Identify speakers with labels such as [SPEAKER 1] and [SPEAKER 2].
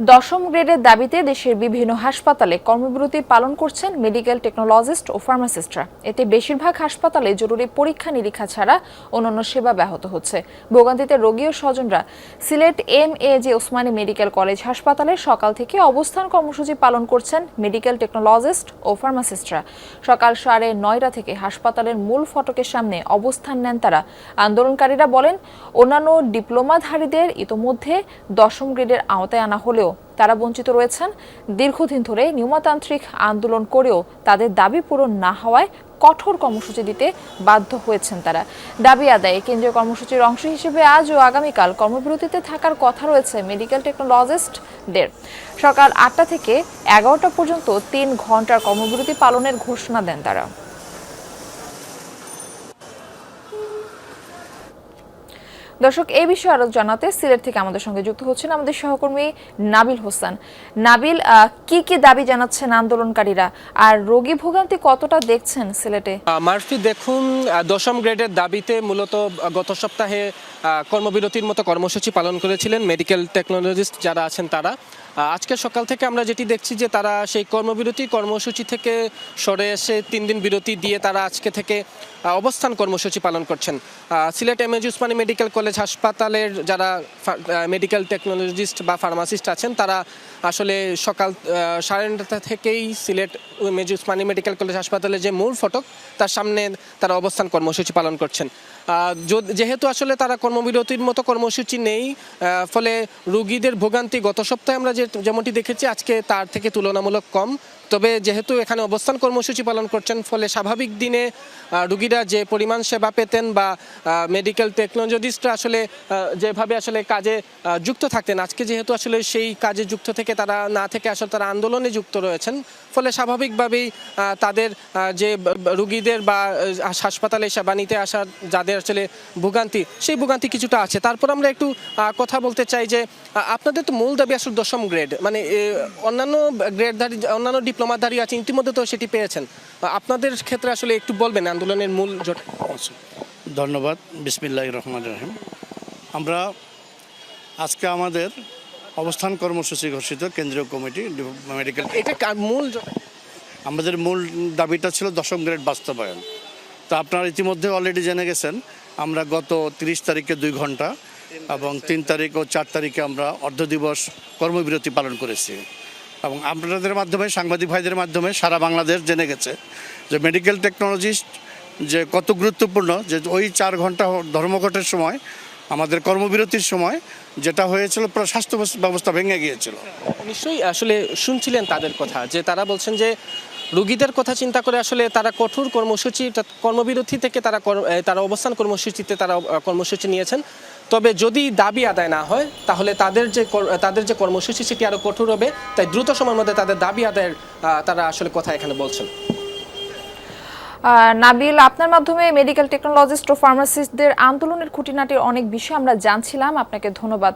[SPEAKER 1] দশম গ্রেডের দাবিতে দেশের বিভিন্ন হাসপাতালে কর্মবিরতি পালন করছেন মেডিকেল টেকনোলজিস্ট ও ফার্মাসিস্টরা। এতে বেশিরভাগ হাসপাতালে জরুরি পরীক্ষা নিরীক্ষা ছাড়া অন্যান্য সেবা ব্যাহত হচ্ছে। ভোগান্তিতে রোগী ও স্বজনরা Sylhet M A J Osmani medical college হাসপাতালে সকাল থেকে অবস্থান কর্মসূচি পালন করছেন মেডিকেল টেকনোলজিস্ট ও ফার্মাসিস্টরা। সকাল সাড়ে নয়টা থেকে হাসপাতালের মূল ফটকের সামনে অবস্থান নেন তারা। আন্দোলনকারীরা বলেন, অন্যান্য ডিপ্লোমাধারীদের ইতোমধ্যে দশম গ্রেডের আওতায় আনা হলেও তারা বঞ্চিত রয়েছেন। দীর্ঘদিন ধরে নিয়মতান্ত্রিক আন্দোলন করেও তাদের দাবি পূরণ না হওয়ায় কঠোর কর্মসূচি দিতে বাধ্য হয়েছেন তারা। দাবি আদায়ে কেন্দ্রীয় কর্মসূচির অংশ হিসেবে আজ ও আগামীকাল কর্মবিরতিতে থাকার কথা রয়েছে মেডিকেল টেকনোলজিস্টদের। সকাল আটটা থেকে এগারোটা পর্যন্ত তিন ঘণ্টার কর্মবিরতি পালনের ঘোষণা দেন তারা। দর্শক এই বিষয়ে আরও জানাতে সিলেট থেকে আমাদের সঙ্গে যুক্ত হচ্ছেন আমাদের সহকর্মী নাবিল হোসেন। নাবিল কি কি দাবি জানাচ্ছেন আন্দোলনকারীরা? আর রোগী ভোগান্তি কতটা দেখছেন সিলেটে?
[SPEAKER 2] মার্ফি দেখুন দশম গ্রেডের দাবিতে মূলত গত সপ্তাহে কর্মবিরতির মতো কর্মসূচি পালন করেছিলেন মেডিকেল টেকনোলজিস্ট যারা আছেন তারা। আজকে সকাল থেকে আমরা যেটি দেখছি যে তারা সেই কর্মবিরতি, কর্মসূচি থেকে সরে এসে তিন দিন বিরতি দিয়ে তারা আজকে থেকে অবস্থান কর্মসূচি পালন করছেন। Sylhet M AG Osmani medical college হাসপাতালের যারা মেডিকেল টেকনোলজিস্ট বা ফার্মাসিস্ট আছেন, তারা আসলে সকাল সাড়ে নটা থেকেই Sylhet M AG Osmani medical college হাসপাতালে যে মূল ফটক, তার সামনে তারা অবস্থান কর্মসূচি পালন করছেন। যেহেতু আসলে তারা কর্মবিরতির মতো কর্মসূচি নেই ফলে রুগীদের ভোগান্তি, গত সপ্তাহে আমরা যে যেমনটি দেখেছি আজকে তার থেকে তুলনামূলক কম। তবে যেহেতু এখানে অবস্থান কর্মসূচি পালন করছেন, ফলে স্বাভাবিক দিনে রুগীরা যে পরিমাণ সেবা পেতেন বা মেডিকেল টেকনোলজিস্টরা আসলে যেভাবে আসলে কাজে যুক্ত থাকতেন, আজকে যেহেতু আসলে সেই কাজে যুক্ত থেকে তারা না থেকে আসলে তারা আন্দোলনে যুক্ত রয়েছেন, ফলে স্বাভাবিকভাবেই তাদের যে রুগীদের বা হাসপাতালে সেবা নিতে আসা, যাদের আসলে ভোগান্তি, সেই ভোগান্তি কিছুটা আছে। তারপর আমরা একটু কথা বলতে চাই যে আপনাদের তো মূল দাবি আসলে দশম গ্রেড মানে অন্যান্য গ্রেডধারী, অন্যান্য ডিপ্লোমাধারী আছে ইতিমধ্যে তো সেটি পেয়েছেন। আপনাদের ক্ষেত্রে আসলে একটু বলবেন আন্দোলনের মূল জট।
[SPEAKER 3] ধন্যবাদ। বিসমিল্লাহ রহমান রহিম। আমরা আজকে আমাদের অবস্থান কর্মসূচি ঘোষিত কেন্দ্রীয় কমিটি মেডিকেল
[SPEAKER 2] এটা মূল
[SPEAKER 3] আমাদের মূল দাবিটা ছিল দশম গ্রেড বাস্তবায়ন। তো আপনারা ইতিমধ্যে অলরেডি জেনে গেছেন আমরা গত তিরিশ তারিখে দুই ঘণ্টা এবং তিন তারিখ ও চার তারিখে আমরা অর্ধ দিবস কর্মবিরতি পালন করেছি। এবং আপনাদের মাধ্যমে, সাংবাদিক ভাইদের মাধ্যমে সারা বাংলাদেশ জেনে গেছে যে মেডিকেল টেকনোলজিস্ট যে কত গুরুত্বপূর্ণ যে ওই চার ঘণ্টা ধর্মঘটের সময়, আমাদের কর্মবিরতির সময় যেটা হয়েছিল পুরো স্বাস্থ্য ব্যবস্থা ভেঙে গিয়েছিল।
[SPEAKER 2] নিশ্চয়ই আসলে শুনছিলেন তাদের কথা যে তারা বলছেন যে রুগীদের কথা চিন্তা করে আসলে তারা কঠোর কর্মসূচি কর্মবিরতি থেকে তারা তারা অবস্থান কর্মসূচিতে তারা কর্মসূচি নিয়েছেন। তবে যদি দাবি আদায় না হয়, তাহলে তাদের যে তাদের যে কর্মসূচি সেটি আরও কঠোর হবে। তাই দ্রুত সময়ের মধ্যে তাদের দাবি আদায়ের তারা আসলে কথা এখানে বলছেন।
[SPEAKER 1] নাবিল, আপনার মাধ্যমে মেডিকেল টেকনোলজিস্ট ও ফার্মাসিস্টদের আন্দোলনের খুঁটিনাটির অনেক বিষয় আমরা জানছিলাম। আপনাকে ধন্যবাদ।